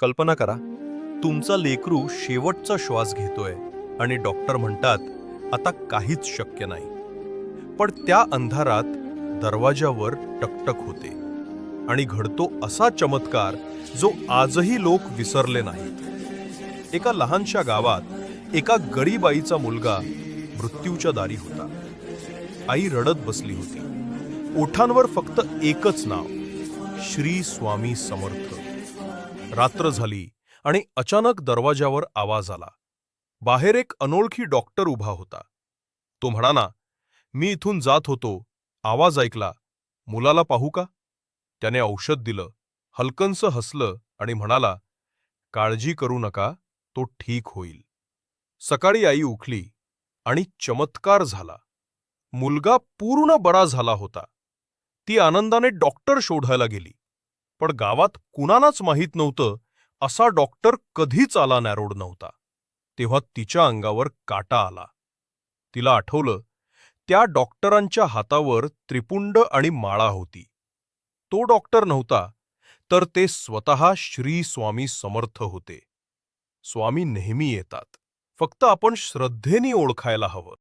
कल्पना करा तुमचा लेकरू शेवटचा श्वास घेतोय आणि डॉक्टर म्हणतात आता काहीच शक्य नाही. पण त्या अंधारात दरवाजावर टकटक होते आणि घडतो असा चमत्कार जो आजही लोक विसरले नाहीत. एका लहानशा गावात एका गरीब आईचा मुलगा मृत्यूच्या दारी होता. आई रडत बसली होती. ओठांवर फक्त एकच नाव श्री स्वामी समर्थ. रात्र झाली आणि अचानक दरवाजावर आवाज आला. बाहेर एक अनोळखी डॉक्टर उभा होता. तो म्हणाला मी इथून जात होतो. आवाज ऐकला. मुलाला पाहू का? त्याने औषध दिलं. हलकंसं हसलं आणि म्हणाला काळजी करू नका. तो ठीक होईल. सकाळी आई उठली आणि चमत्कार झाला. मुलगा पूर्ण बरा झाला होता. ती आनंदाने डॉक्टर शोधायला गेली. पण गावात कुणालाच माहीत नव्हतं असा डॉक्टर कधीच आला नॅरोड नव्हता. तेव्हा तिच्या अंगावर काटा आला. तिला आठवलं त्या डॉक्टरांच्या हातावर त्रिपुंड आणि माळा होती. तो डॉक्टर नव्हता तर ते स्वतः श्री स्वामी समर्थ होते. स्वामी नेहमी येतात. फक्त आपण श्रद्धेने ओळखायला हवं.